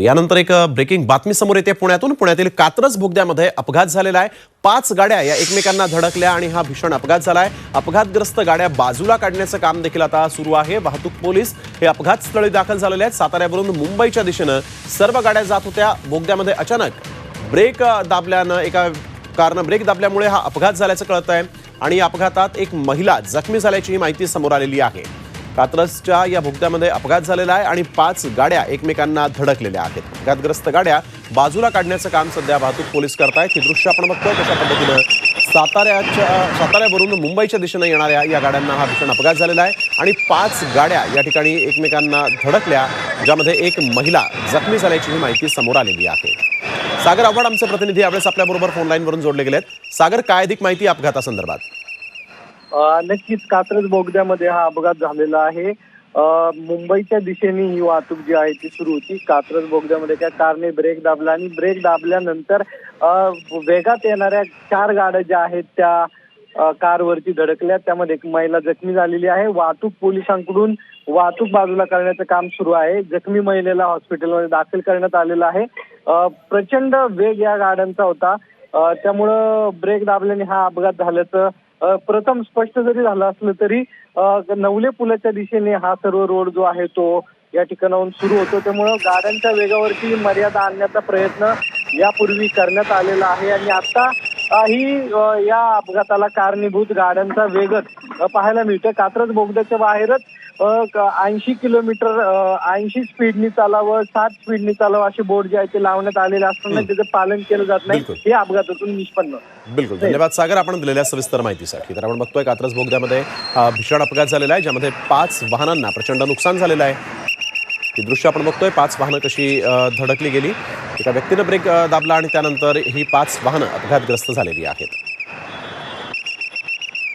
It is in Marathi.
यानंतर एक ब्रेकिंग बातमी समोर येते पुण्यातून. पुण्यातील कात्रज बोगद्यामध्ये अपघात झालेला आहे. पाच गाड्या या एकमेकांना धडकल्या आणि हा भीषण अपघात झाला आहे अपघातग्रस्त गाड्या बाजूला काढण्याचं काम देखील आता सुरू आहे. वाहतूक पोलीस हे अपघात स्थळी दाखल झालेले आहेत. साताऱ्यावरून मुंबईच्या दिशेनं सर्व गाड्या जात होत्या. बोगद्यामध्ये अचानक ब्रेक दाबल्यानं एका कारनं ब्रेक दाबल्यामुळे हा अपघात झाल्याचं कळत आहे आणि या अपघातात एक महिला जखमी झाल्याची ही माहिती समोर आलेली आहे. कात्रजच्या या बोगद्यामध्ये अपघात झालेला आहे आणि पाच गाड्या एकमेकांना धडकलेल्या आहेत. अपघातग्रस्त गाड्या बाजूला काढण्याचं काम सध्या वाहतूक पोलीस करतायत. ही दृश्य आपण बघतोय. कशा पद्धतीनं साताऱ्याच्या साताऱ्यावरून मुंबईच्या दिशेनं येणाऱ्या या गाड्यांना हा भीषण अपघात झालेला आहे आणि पाच गाड्या या ठिकाणी एकमेकांना धडकल्या ज्यामध्ये एक महिला जखमी झाल्याची ही माहिती समोर आलेली आहे. सागर आव्हाड आमचे प्रतिनिधी यावेळेस आपल्याबरोबर फोनलाईनवरून जोडले गेलेत. सागर काय अधिक माहिती अपघातासंदर्भात? नक्कीच कात्रज बोगद्यामध्ये हा अपघात झालेला आहे. मुंबईच्या दिशेने ही वाहतूक जी आहे ती सुरू होती. कात्रज बोगद्यामध्ये त्या कारने ब्रेक दाबला आणि ब्रेक दाबल्यानंतर वेगात येणाऱ्या चार गाड्या ज्या आहेत त्या कारवरती धडकल्या. त्यामध्ये एक महिला जखमी झालेली आहे. वाहतूक पोलिसांकडून वाहतूक बाजूला करण्याचं काम सुरू आहे. जखमी महिलेला हॉस्पिटलमध्ये दाखल करण्यात आलेलं आहे. प्रचंड वेग या गाड्यांचा होता. त्यामुळं ब्रेक दाबल्याने हा अपघात झाल्याचं प्रथम स्पष्ट जरी झालं असलं तरी नवले पुलाच्या दिशेने हा सर्व रोड जो आहे तो या ठिकाणाहून सुरू होतो. त्यामुळं गाड्यांच्या वेगावरती मर्यादा आणण्याचा प्रयत्न यापूर्वी करण्यात आलेला आहे. आणि आता ही या अपघाताला कारणीभूत गाड्यांचा वेगच पाहायला मिळतं कात्रज बोगद्याच्या बाहेरच ऐंशी किलोमीटर ऐंशी स्पीडनी चालावं साठ स्पीडनी चालावं असे बोर्ड जे आहे ते लावण्यात आलेले असताना त्याचं पालन केलं जात नाही. हे अपघातातून निष्पन्न. बिलकुल. धन्यवाद सागर. आपण दिलेल्या सविस्तर माहितीसाठी. तर आपण बघतोय कात्रज बोगद्यामध्ये भीषण अपघात झालेला आहे ज्यामध्ये पाच वाहनांना प्रचंड नुकसान झालेलं आहे. ही दृश्य आपण बघतोय. पाच वाहनं कशी धडकली गेली. एका व्यक्तीनं ब्रेक दाबला आणि त्यानंतर ही पाच वाहनं अपघातग्रस्त झालेली आहेत.